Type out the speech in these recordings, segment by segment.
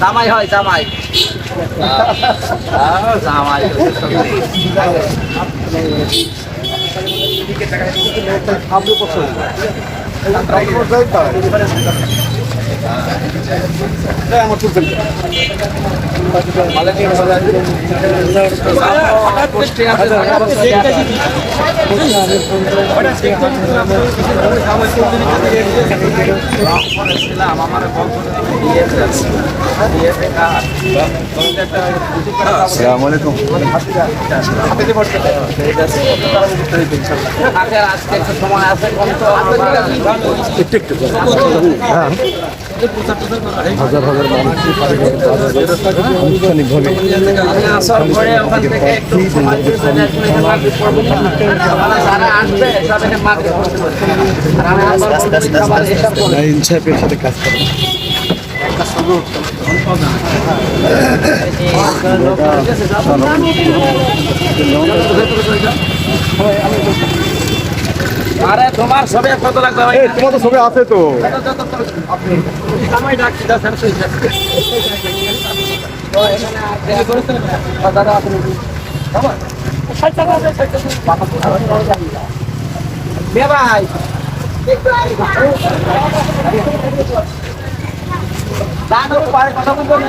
জামাই হয় জামাই জামাই ছিলাম আমার আসসালামু আলাইকুম আজকে একটু সময় আছে হ্যাঁ। হাজার হাজার মানুষ আনুষ্ঠানিকভাবে। মানে পড়তে পারবে। আর আমি আরে তোমার সবে কত লাগবে ভাই? তোমার তো ছবি আছে তো সময় ডাকছি? ও দাদা, আপনি ভাই। কথা বলব না?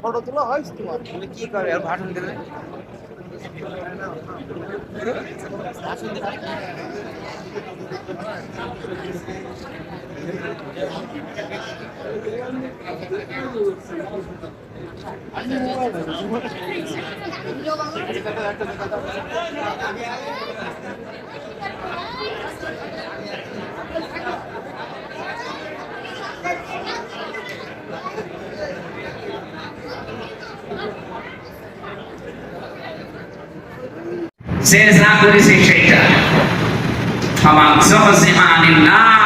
ফটো তোলা হয় তোমার? কি করে? আর ভাষণ দিলে? সে যা says Abdul a among Sahasiman in Allah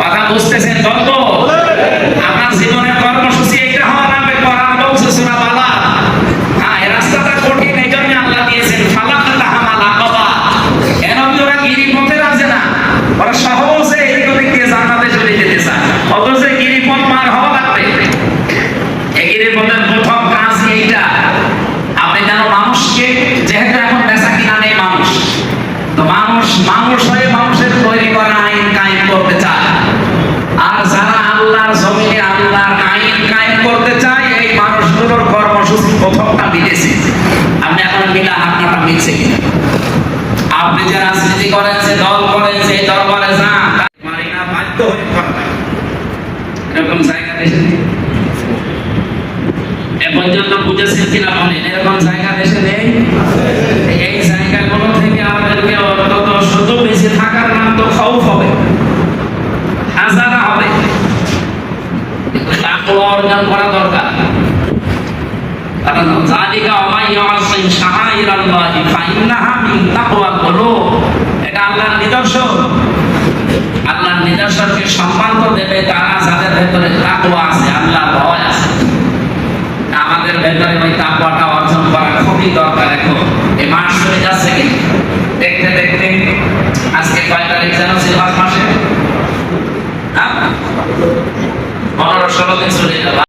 কথা বুঝতেছেন তত আপনার জীবনের কর্মসূচি এটা হওয়া লাগবে করার বলছে সুরা বালা হ্যাঁ এই রাস্তাটা কঠিন এই জন্য আল্লাহ দিয়েছেন ফালা ফালা হামালা বাবা এর ওরা গিরিপথে আছে না ওরা সহজে এই দিক দিয়ে জান্নাতে চলে যেতে চায় অথচ গিরিপথ পার হওয়া লাগবে এগিয়ে পথের প্রথম কাজ এইটা আপনি যেন মানুষকে যেহেতু এখন বেচা কিনা নেই মানুষ তো মানুষ মানুষ হয়ে মানুষের তৈরি করা আইন কায়েম করতে চায় আর যারা আল্লাহর জমিনে আল্লাহর আইন কায়েম করতে চায় এই মানুষগুলোর কর্মসূচি প্রথমটা বিদেশি আপনি এখন মিলা আপনারা মিলছে কিনা আপনি যে রাজনীতি করেন যে দল করেন যে দরবারে যান মারি না বাধ্য হয়ে। করেন এরকম জায়গা দেশে এ পর্যন্ত বুঝেছেন কিনা বলেন এরকম জায়গা দেশে নেই। এই জায়গাগুলো থেকে আমাদেরকে অন্তত শুধু বেঁচে থাকার নাম তো খৌফ হবে। হাজারা হবে। তাকওয়া অর্জন করা দরকার। কারণ জালিকা ওয়া ইয়াসিম শাআইরাল্লাহি ফাইন্নাহা মিন তাকওয়াল এটা আল্লাহর নিদর্শন। আল্লাহর সম্মান তো দেবে, তারা যাদের ভেতরে তাকুয়া আছে আল্লাহ ভয় আছে। আমাদের ভেতরে ওই তাকুয়াটা অর্জন করা খুবই দরকার এখন। এই মাস চলে যাচ্ছে কি? দেখতে দেখতে আজকে কয় তারিখ যেন সিলেবাস মাসে? হ্যাঁ? পনেরো ষোলো দিন চলে গেল